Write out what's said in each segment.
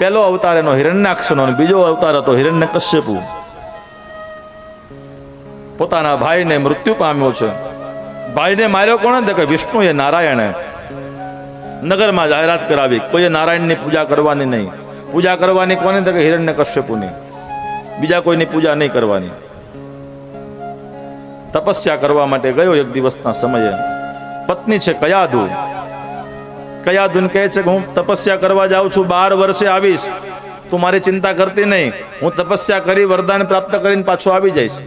પહેલો અવતાર એનો હિરણ્યાક્ષનો બીજો અવતાર હતો હિરણ્ય કશ્યપુ. પોતાના ભાઈને મૃત્યુ પામ્યો છે. ભાઈને માર્યો કોણે તો કે વિષ્ણુએ નારાયણે. નગરમાં જાહેરાત કરાવી. કોઈએ નારાયણની પૂજા કરવાની નહીં. પૂજા કરવાની કોને તો કે હિરણ્ય કશ્યપુની. બીજા કોઈની પૂજા નહીં કરવાની. તપસ્યા કરવા માટે ગયો એક દિવસના સમયે. પત્ની છે કયાધુ. કયાધુન કહે છે કે હું તપસ્યા કરવા જાઉં છું, બાર વર્ષે આવીશ. તું મારી ચિંતા કરતી નહીં. હું તપસ્યા કરી વરદાન પ્રાપ્ત કરીને પાછો આવી જઈશ.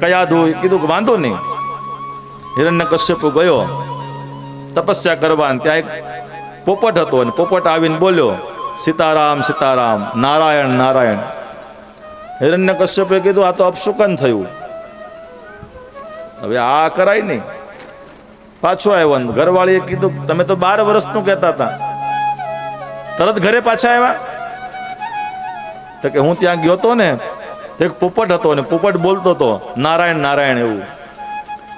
કયાધુ કીધું કે વાંધો નહીં. હિરણ્ય કશ્યપુ ગયો. તપસ્યા કરવા ત્યાં એક પોપટ હતો અને પોપટ આવીને બોલ્યો, સીતારામ સીતારામ, નારાયણ નારાયણ. હિરણ્ય કશ્યપે કીધું, આ તો અપશુકન થયું. હવે આ કરાય નહીં. પાછો આવ્યો ઘરવાળીએ કીધું, તમે તો બાર વર્ષનું કહેતા હતા. તરત ઘરે પાછા આવ્યા. તો કે, હું ત્યાં ગયો હતો ને એક પોપટ હતો ને, પોપટ બોલતો હતો નારાયણ નારાયણ એવું.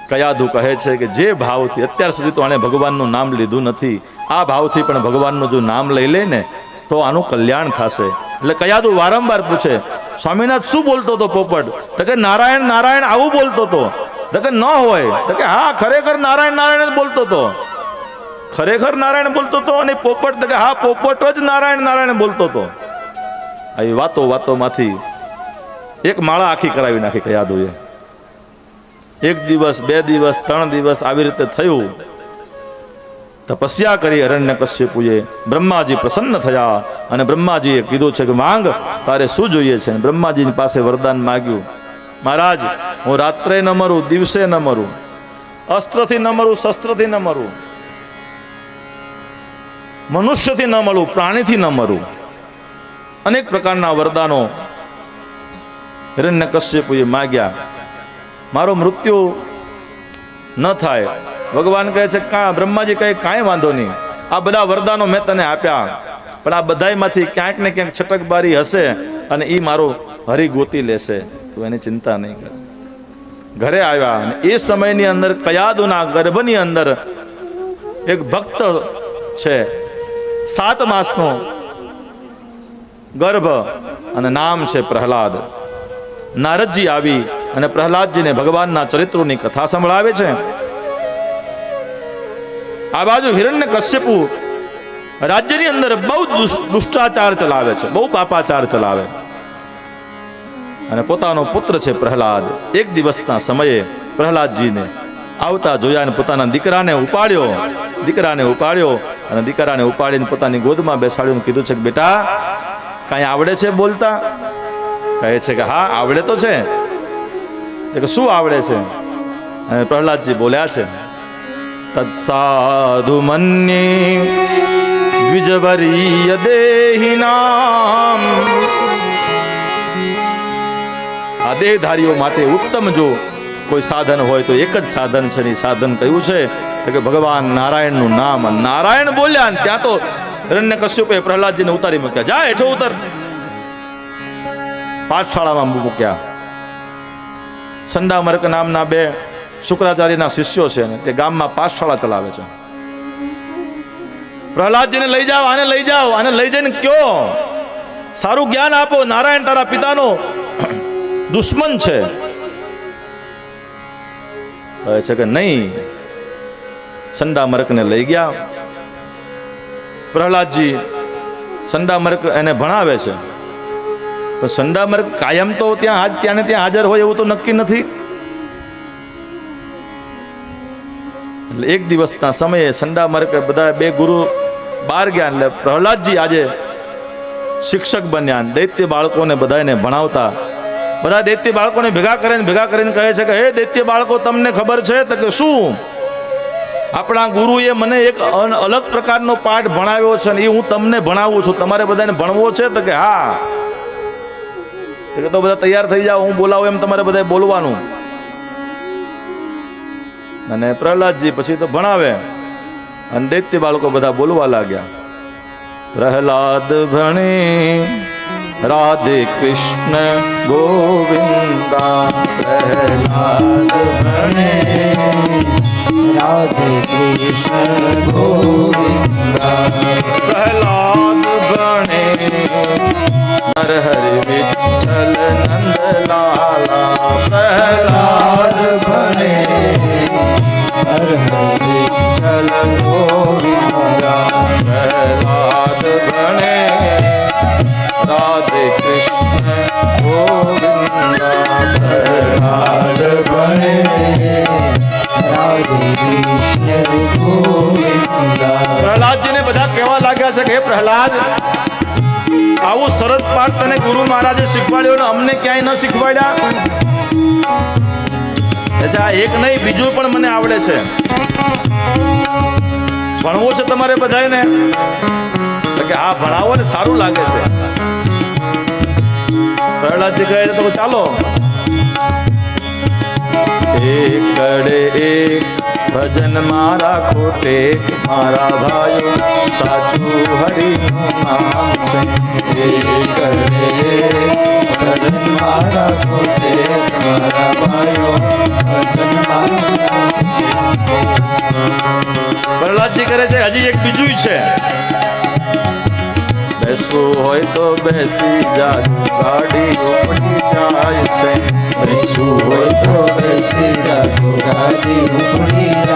કયાધુ કહે છે કે, જે ભાવથી, અત્યાર સુધી તો આણે ભગવાનનું નામ લીધું નથી. આ ભાવથી પણ ભગવાનનું જો નામ લઈ લે ને, તો આનું કલ્યાણ થશે. એટલે કયાધુ વારંવાર પૂછે, સ્વામિનાથ શું બોલતો હતો પોપટ? તો કે, નારાયણ નારાયણ આવું બોલતો હતો. તો કે ન હોય. તો કે હા, ખરેખર નારાયણ નારાયણ જ બોલતો હતો. ખરેખર નારાયણ બોલતો હતો અને પોપટ, તો કે હા, પોપટ જ નારાયણ નારાયણ બોલતો હતો. આવી વાતો વાતોમાંથી એક માળા આખી કરાવી નાખી કે યાદ હોય. એક દિવસ, બે દિવસ, ત્રણ દિવસ આવી રીતે થયું. તપસ્યા કરી અરણ્ય કશ્યપુએ બ્રહ્માજી પ્રસન્ન થયા અને બ્રહ્માજીએ કીધું છે કે, માંગ, તારે શું જોઈએ છે? બ્રહ્માજીની પાસે વરદાન માગ્યું. મહારાજ, હું રાત્રે ન મરું, દિવસે ન મરું. અસ્ત્રથી ન મરું, શસ્ત્રથી ન મરું. મનુષ્યથી ન મળું પ્રાણીથી ન મરું. અનેક પ્રકારના વરદાનો હિરણ્ય કશ્યપુએ માગ્યા. મારો મૃત્યુ ન થાય. ભગવાન કહે છે કાં બ્રહ્માજી કહે, કાંઈ વાંધો નહીં. આ બધા વરદાનો મેં તને આપ્યા. પણ આ બધાયમાંથી ક્યાંક ને ક્યાંક છટકબારી હશે અને એ મારો હરી ગોતી લેશે, તું એની ચિંતા નહીં કર. ઘરે આવ્યા અને એ સમયની અંદર, કયાદુના ગર્ભની અંદર એક ભક્ત છે, સાત માસનો ગર્ભ અને નામ છે પ્રહલાદ. નારદજી આવી અને પ્રહલાદજીને ભગવાનના ચરિત્રોની કથા સંભળાવે છે. આ બાજુ હિરણ્ય કશ્યપુ રાજ્યની અંદર બહુ દુષ- દુષ્ટાચાર ચલાવે છે, બહુ પાપાચાર ચલાવે. અને પોતાનો પુત્ર છે પ્રહલાદ. એક દિવસના સમયે પ્રહલાદજીને આવતા જોયા અને પોતાના દીકરાને ઉપાડ્યો. દીકરાને ઉપાડ્યો અને દીકરાને ઉપાડીને પોતાની ગોદમાં બેસાડ્યું. કીધું છે કે, બેટા, કાંઈ આવડે છે બોલતા? કહે છે કે, હા, આવડે તો છે. કે, શું આવડે છે? અને પ્રહલાદજી બોલ્યા છે તત્સાધુ મન્યે દ્વિજવરીય દેહિનામ આ દેહધારીઓ માટે ઉત્તમ જો કોઈ સાધન હોય તો એક જ સાધન છે ને સાધન કયું છે? તો કે ભગવાન નારાયણનું નામ. નારાયણ બોલ્યા ને ત્યાં તો હિરણ્ય કશ્યપે પ્રહલાદજીને ઉતારી મૂક્યા. જા, હેઠો ઉતર. પાઠશાળામાં મૂક્યા. સંડામર્ક નામના બે શુક્રાચાર્યના શિષ્યો છે ને, તે ગામમાં પાઠશાળા ચલાવે છે. પ્રહલાદજીને લઈ જાઓ, આને લઈ જાઓ, આને લઈ જઈને કયો. સારું જ્ઞાન આપો, નારાયણ તારા પિતાનો દુશ્મન છે. કહે છે કે નહીં, સંડામર્કને લઈ ગયા. પ્રહલાદજી સંડામર્ક એને ભણાવે છે. પણ સંડામર્ક કાયમ તો ત્યાં આજ ત્યાં ત્યાં હાજર હોય એવું તો નક્કી નથી. એટલે એક દિવસના સમયે સંડામર્ક બધા બે ગુરુ બહાર ગયા એટલે પ્રહલાદજી આજે શિક્ષક બન્યા દૈત્ય બાળકોને બધાને ભણાવતા. બધા દૈત્ય બાળકોને ભેગા કરીને ભેગા કરીને કહે છે કે, હે દૈત્ય બાળકો, તમને ખબર છે તો કે શું? આપણા ગુરુએ મને એક અલગ પ્રકારનો પાઠ ભણાવ્યો છે ને એ હું તમને ભણાવું છું. તમારે બધાને ભણવો છે તો કે હા. તો બધા તૈયાર થઈ જાઓ, હું બોલાવું એમ તમારે બધા બોલવાનું. અને પ્રહલાદજી પછી તો ભણાવે. અને દૈત્ય બાળકો બધા બોલવા લાગ્યા. પ્રહલાદ ભણે राधे कृष्ण गोविन्दा प्रह्लादणे राधे कृष्ण गोविन्दा प्रह्लाद बणे हर हरि विठ्ठल नन्दला ક્યાંય ન શીખવાડ્યા? અચ્છા, આ એક નહીં, બીજું પણ મને આવડે છે. ભણવું છે તમારે બધાને કે આ ભણાવો ને, સારું લાગે છે. પ્રહલાદજી કહે છે, તો ચાલો. એકડે કડે એક ભજન મારા ખોટે, મારા ભાઈઓ સાચું હરિનું નામ છે. પ્રહલાદજી કરે છે, હજી એક બીજું છે. બેસવું હોય તો બેસી જાય ગાડી ઉપડી જાય છે. બેસવું હોય તો બેસી જાય ગાડી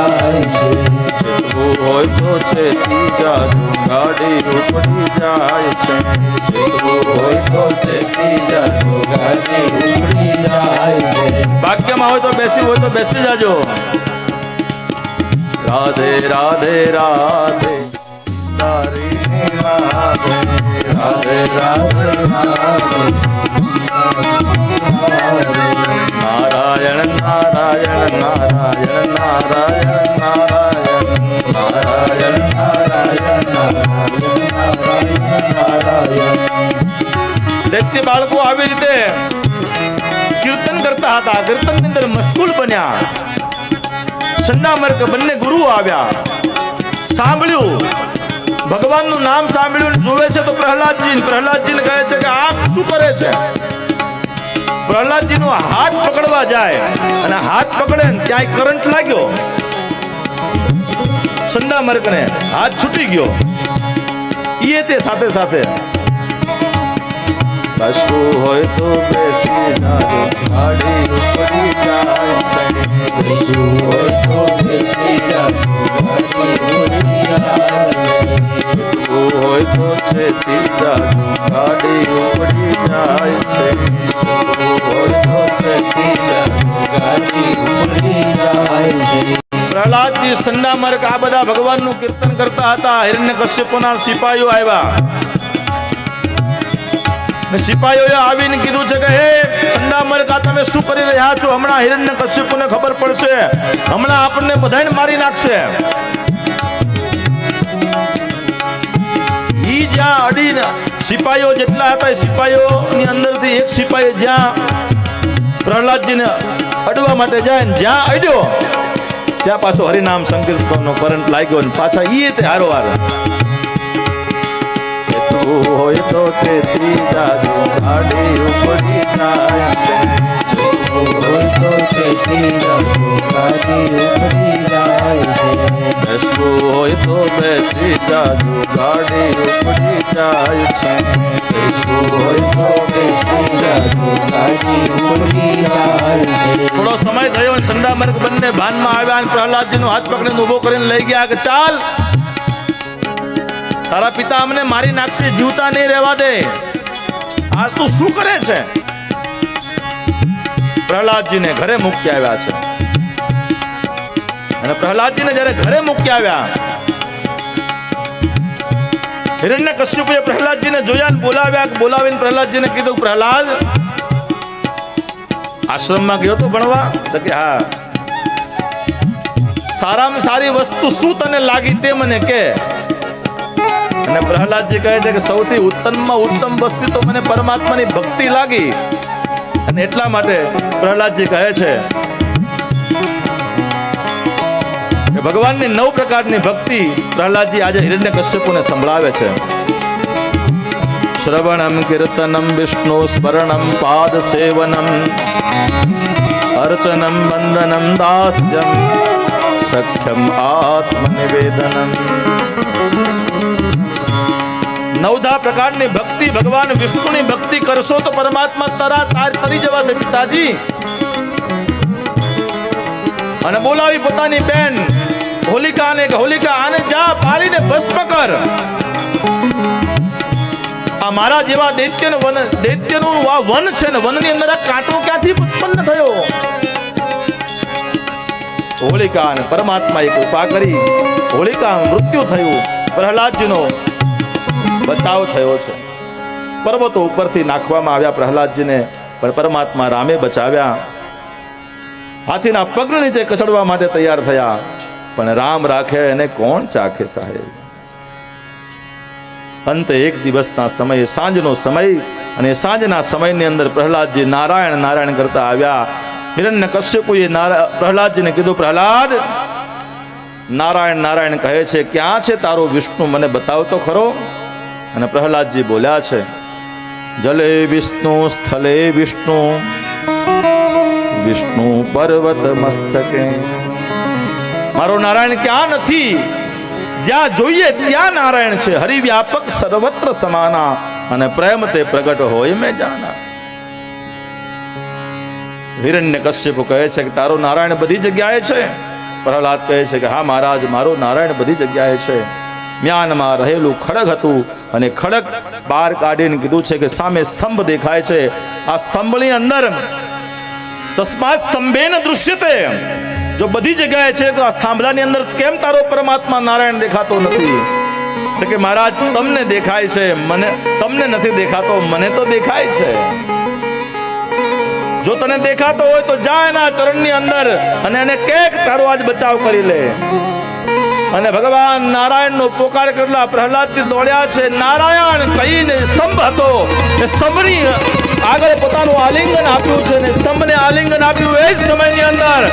બેસી જાજો. રાધે રાધે રાધે. બન્યા. સંડામર્ક બંને ગુરુ આવ્યા. સાંભળ્યું? ભગવાનનું નામ સાંભળ્યું, જોવે છે તો પ્રહલાદજી, પ્રહલાદજીને કહે છે કે આપ શું કરે છે? પ્રહલાદજી નો હાથ પકડવા જાય અને હાથ પકડે ને ત્યાં કરંટ લાગ્યો. સંડામર્કને હાથ છૂટી ગયો. એ તે સાથે સાથે. બેસવું હોય તો બેસી જાજો પ્રહલાદજી સંડા માર્ગ આ બધા ભગવાનનું કીર્તન કરતા હતા. હિરણ્ય કશ્યપોના સિપાહીઓ આવ્યા. સિપાહીઓએ આવીને કીધું છે કે, હે સંડામર્ક મરકા તમે શું કરી રહ્યા છો? હમણાં હિરણ્ય કશ્યપોને ખબર પડશે. હમણાં આપણને બધાને મારી નાખશે. ઈ જ્યાં અડીને સિપાહીઓ જેટલા હતા એ સિપાહીઓની અંદરથી એક સિપાહી જ્યાં પ્રહલાદજીને અડવા માટે જાય ને જ્યાં અડ્યો, ત્યાં પાછો હરિનામ સંકીર્તનનો કરંટ લાગ્યો પાછા ઈ તે હારો હારો. ચેતવું હોય તો ચેતી જાજો ગાડી ઉપડી જાય છે. હોય તો શેતી જાજો ગાડી ઉપડી જાય છે. બેસવું હોય તો બેસી જાજો ગાડી ઉપડી જાય છે. બેસવું હોય તો બેસી જાજો ગાડી ઉપડી જાય છે. થોડો સમય થયો ચંદામર્ગ બંને ભાનમાં આવ્યા અને પ્રહલાદજીનો હાથ પકડીને ઊભો કરીને લઈ ગયા કે ચાલ. તારા પિતા અમને મારી નાખશે, જીવતા નહીં રહેવા દે. આજ તું શું કરે છે? પ્રહલાદજીને ઘરે મૂકી આવ્યા છે. અને પ્રહલાદજીને જ્યારે ઘરે મૂકી આવ્યા, હિરણ્ય કશ્યપે પ્રહલાદજીને જોયા બોલાવ્યા, બોલાવીને પ્રહલાદજીને કીધું, પ્રહલાદ, આશ્રમમાં ગયો તો ભણવા? તો કે, હા. સારામાં સારી વસ્તુ શું તને લાગી તે મને કે અને પ્રહલાદજી કહે છે કે સૌથી ઉત્તમમાં ઉત્તમ વસ્તુ તો મને પરમાત્માની ભક્તિ લાગી. અને એટલા માટે પ્રહલાદજી કહે છે ભગવાનની નવ પ્રકારની ભક્તિ પ્રહલાદજી આજે હિરણ્ય કશ્યપોને સંભળાવે છે. શ્રવણમ, કીર્તનમ, વિષ્ણુ સ્મરણમ, પાદ સેવનમ, અર્ચનમ, વંદનમ, દાસ્યમ, સખ્યમ, આત્મનિવેદનમ. નવધા પ્રકારની ભક્તિ ભગવાન વિષ્ણુની ભક્તિ કરશો તો પરમાત્મા તરા તાર તરી જવાશે પિતાજી. અને બોલાવી પોતાની બેન હોલિકાને કે હોલિકા આને જા પાડીને ભસ્મ કર. આ મારા જેવા દૈત્યનું વન, દૈત્યનું આ વન છે ને, વનની અંદર આ કાંટો ક્યાંથી ઉત્પન્ન થયો? હોલિકા અને પરમાત્માએ કૃપા કરી, હોલિકા મૃત્યુ થયું. પ્રહલાદજીનો બચાવ થયો છે. પર્વતો ઉપરથી નાખવામાં આવ્યા પ્રહલાદજીને પણ પરમાત્મા રામે બચાવ્યા. હાથીના પગ નીચે કચડવા માટે તૈયાર થયા. પણ રામ રાખે એને કોણ ચાખે સાહેબ? અંતે એક દિવસના સમયે સાંજનો સમય અને સાંજના સમયની અંદર પ્રહલાદજી નારાયણ નારાયણ કરતા આવ્યા. હિરણ્ય કશ્યપુએ પ્રહલાદજીને કીધું, પ્રહલાદ, નારાયણ નારાયણ કહે છે, ક્યાં છે તારો વિષ્ણુ? મને બતાવ તો ખરો. અને પ્રહલાદજી બોલ્યા છે, જલે વિષ્ણુ, સ્થલે વિષ્ણુ વિષ્ણુ પર્વત મસ્તકે. મારો નારાયણ ક્યાં નથી? જ્યાં જોઈએ ત્યાં નારાયણ છે. હરિવ્યાપક સર્વત્ર સમાના અને પ્રેમ તે પ્રગટ હોય મેં જાના હિરણ્ય કશ્યપ કહે છે કે, તારો નારાયણ બધી જગ્યાએ છે. પ્રહલાદ કહે છે કે, હા મહારાજ, મારો નારાયણ બધી જગ્યાએ છે. મ્યાનમાં રહેલું ખડગ હતું અને ખડગ બહાર કાઢીને કીધું છે કે સામે સ્તંભ દેખાય છે. આ સ્તંભની અંદર તસ્મા સ્તંભેન દૃશ્યતે. જો બધી જગ્યાએ છે તો આ થાંભલાની અંદર કેમ તારો પરમાત્મા નારાયણ દેખાતો નથી? તો કે મહારાજ, તમને દેખાય છે. મને, તમને નથી દેખાતો, મને તો દેખાય છે. જો તને દેખાતો હોય તો જા એના ચરણની અંદર અને એને કેક તારો આજ બચાવ કરી લે. અને ભગવાન નારાયણ નો પોકાર કરેલા પ્રહલાદથી દોડ્યા છે નારાયણ કહીને સ્તંભ હતો એ સ્તંભની આગળ પોતાનું આલિંગન આપ્યું છે ને સ્તંભને આલિંગન આપ્યું એ જ સમયની અંદર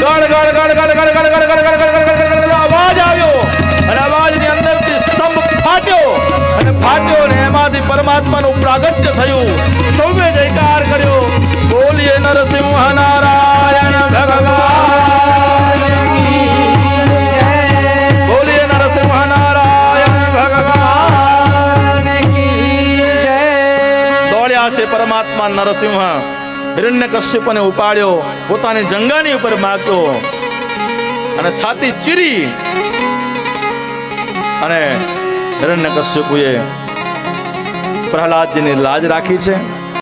ગળ ગળ ગળ ગળ ગળ ગળ ગળ ગળ ગળ ગળ ગળ ગળ ગળ અવાજ આવ્યો અને અવાજની અંદરથી સ્તંભ ફાટ્યો અને ફાટ્યો ને એમાંથી પરમાત્માનું પ્રાગટ્ય થયું સૌએ જયકાર કર્યો બોલીએ નરસિંહ નારાયણ ભગવાન પરમાત્મા નરસિંહ હિરણ્ય કશ્યપને ઉપાડ્યો, પોતાની જંગાની ઉપર માગ્યો. અને છાતી ચીરી. અને હિરણ્ય કશ્યપુએ પ્રહલાદજીની લાજ રાખી છે.